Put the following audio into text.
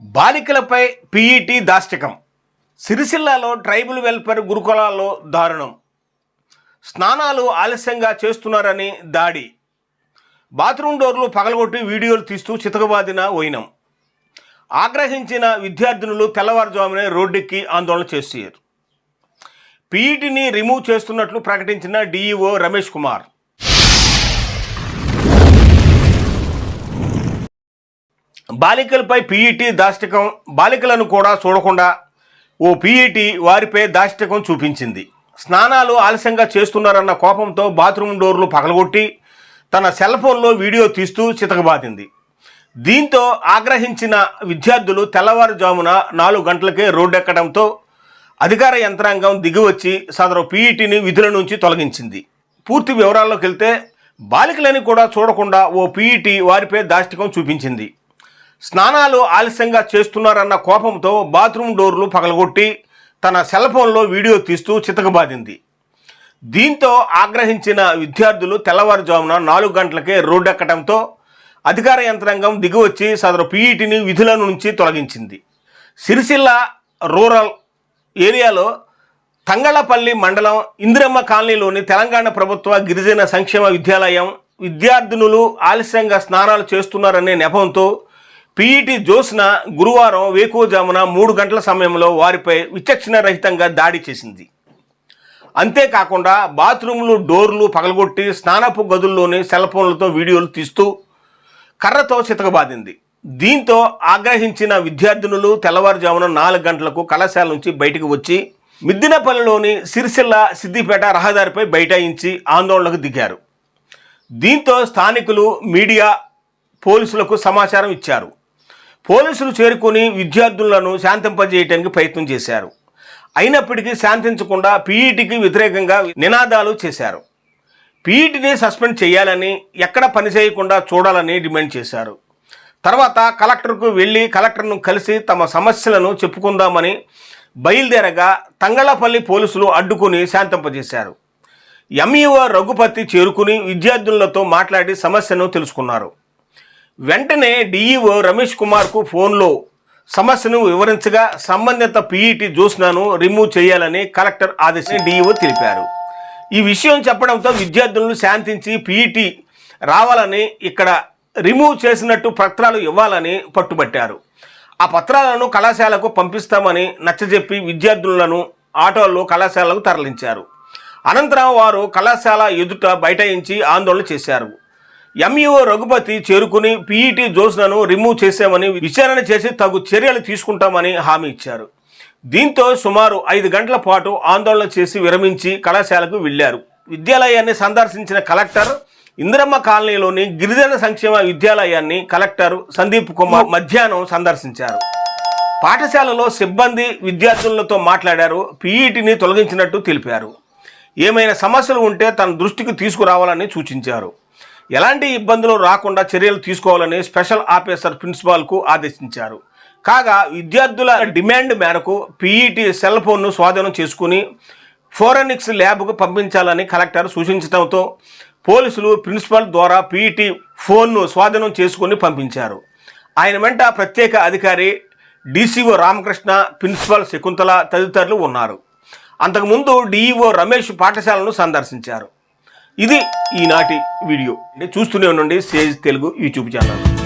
బాలికలపై PET దాష్టికం. సిరిసిల్లాలో tribal welfare గురుకులాల్లో దారుణం. స్నానాలు ఆలస్యంగా చేస్తున్నారని దాడి. బాత్రూమ్ డోర్లు పగలగొట్టి వీడియోలు తీస్తూ చితకబాదిన ఓయినం ఆగ్రహించిన విద్యార్థినులు తెల్లవారుజామునే రోడ్డెక్కి ఆందోళన చేశారు. పీఈటీని రిమూవ్ చేస్తున్నట్లు ప్రకటించిన డీఈఓ రమేష్ కుమార్. బాలికలపై పీఈటీ దాష్టికం బాలికలను కూడా చూడకుండా ఓ పీఈటీ వారిపై దాష్టికం చూపించింది. స్నానాలు ఆలస్యంగా చేస్తున్నారన్న కోపంతో బాత్రూమ్ డోర్లు పగలగొట్టి తన సెల్ ఫోన్లో వీడియో తీస్తూ చితకబాదింది. దీంతో ఆగ్రహించిన విద్యార్థులు తెల్లవారుజామున నాలుగు గంటలకే రోడ్డెక్కడంతో అధికార యంత్రాంగం దిగివచ్చి సదరు పీఈటీని విధుల నుంచి తొలగించింది. పూర్తి వివరాల్లోకి వెళ్తే బాలికలని కూడా చూడకుండా ఓ పీఈటీ వారిపై దాష్టికం చూపించింది. స్నానాలు ఆలస్యంగా చేస్తున్నారన్న కోపంతో బాత్రూమ్ డోర్లు పగలగొట్టి తన సెల్ ఫోన్లో వీడియో తీస్తూ చితకబాదింది. దీంతో ఆగ్రహించిన విద్యార్థులు తెల్లవారుజామున నాలుగు గంటలకే రోడ్డెక్కడంతో అధికార యంత్రాంగం దిగివచ్చి సదరు పీఈటీని విధుల నుంచి తొలగించింది. సిరిసిల్ల రూరల్ ఏరియాలో తంగళపల్లి మండలం ఇందిరమ్మ కాలనీలోని తెలంగాణ ప్రభుత్వ గిరిజన సంక్షేమ విద్యాలయం విద్యార్థినులు ఆలస్యంగా స్నానాలు చేస్తున్నారనే నెపంతో పీఈటీ జోస్న గురువారం వేకువజామున మూడు గంటల సమయంలో వారిపై విచక్షణ రహితంగా దాడి చేసింది. అంతేకాకుండా బాత్రూంలు డోర్లు పగలగొట్టి స్నానపు గదుల్లోని సెల్ ఫోన్లతో వీడియోలు తీస్తూ కర్రతో చితకబాదింది. దీంతో ఆగ్రహించిన విద్యార్థినులు తెల్లవారుజామున నాలుగు గంటలకు కళాశాల నుంచి బయటకు వచ్చి మిద్దినపల్లిలోని సిరిసిల్ల సిద్దిపేట రహదారిపై బైఠాయించి ఆందోళనకు దిగారు. దీంతో స్థానికులు మీడియా పోలీసులకు సమాచారం ఇచ్చారు. పోలీసులు చేరుకొని విద్యార్థులను శాంతింపజేయడానికి ప్రయత్నం చేశారు. అయినప్పటికీ శాంతించకుండా పీఈటికి వ్యతిరేకంగా నినాదాలు చేశారు. పీఈటిని సస్పెండ్ చేయాలని ఎక్కడ పని చేయకుండా చూడాలని డిమాండ్ చేశారు. తర్వాత కలెక్టర్కు వెళ్ళి కలెక్టర్ను కలిసి తమ సమస్యలను చెప్పుకుందామని బయలుదేరగా తంగళపల్లి పోలీసులు అడ్డుకుని శాంతింపజేశారు. ఎంఈఓ రఘుపతి చేరుకుని విద్యార్థులతో మాట్లాడి సమస్యను తెలుసుకున్నారు. వెంటనే డీఈఓ రమేష్ కుమార్కు ఫోన్లో సమస్యను వివరించగా సంబంధిత పీఈటీ జ్యూస్నాను రిమూవ్ చేయాలని కలెక్టర్ ఆదేశం డీఈఓ తెలిపారు. ఈ విషయం చెప్పడంతో విద్యార్థులను శాంతించి పీఈటీ రావాలని ఇక్కడ రిమూవ్ చేసినట్టు పత్రాలు ఇవ్వాలని పట్టుబట్టారు. ఆ పత్రాలను కళాశాలకు పంపిస్తామని నచ్చజెప్పి విద్యార్థులను ఆటోల్లో కళాశాలకు తరలించారు. అనంతరం వారు కళాశాల ఎదుట బైఠాయించి ఆందోళన చేశారు. ఎంఈఓ రఘుపతి చేరుకుని పీఈటీ జోస్నను రిమూవ్ చేశామని విచారణ చేసి తగు చర్యలు తీసుకుంటామని హామీ ఇచ్చారు. దీంతో సుమారు ఐదు గంటల పాటు ఆందోళన చేసి విరమించి కళాశాలకు వెళ్ళారు విద్యాలయాన్ని సందర్శించిన కలెక్టర్ ఇందిరమ్మ కాలనీలోని గిరిజన సంక్షేమ విద్యాలయాన్ని కలెక్టర్ సందీప్ కుమార్ మధ్యాహ్నం సందర్శించారు. పాఠశాలలో సిబ్బంది విద్యార్థులతో మాట్లాడారు పీఈటీని తొలగించినట్టు తెలిపారు. ఏమైనా సమస్యలు ఉంటే తన దృష్టికి తీసుకురావాలని సూచించారు. ఎలాంటి ఇబ్బందులు రాకుండా చర్యలు తీసుకోవాలని స్పెషల్ ఆఫీసర్ ప్రిన్సిపాల్కు ఆదేశించారు. కాగా విద్యార్థుల డిమాండ్ మేరకు పీఈటీ సెల్ ఫోన్ను స్వాధీనం చేసుకుని ఫోరెనిక్స్ ల్యాబ్కు పంపించాలని కలెక్టర్ సూచించడంతో పోలీసులు ప్రిన్సిపల్ ద్వారా పీఈటీ ఫోన్ను స్వాధీనం చేసుకుని పంపించారు. ఆయన వెంట ప్రత్యేక అధికారి డీసీఓ రామకృష్ణ ప్రిన్సిపల్ శకుంతల తదితరులు ఉన్నారు. అంతకుముందు డీఈఓ రమేష్ పాఠశాలను సందర్శించారు. ఇది ఈనాటి వీడియో. చూస్తూనే ఉండండి. Sage Telugu YouTube channel.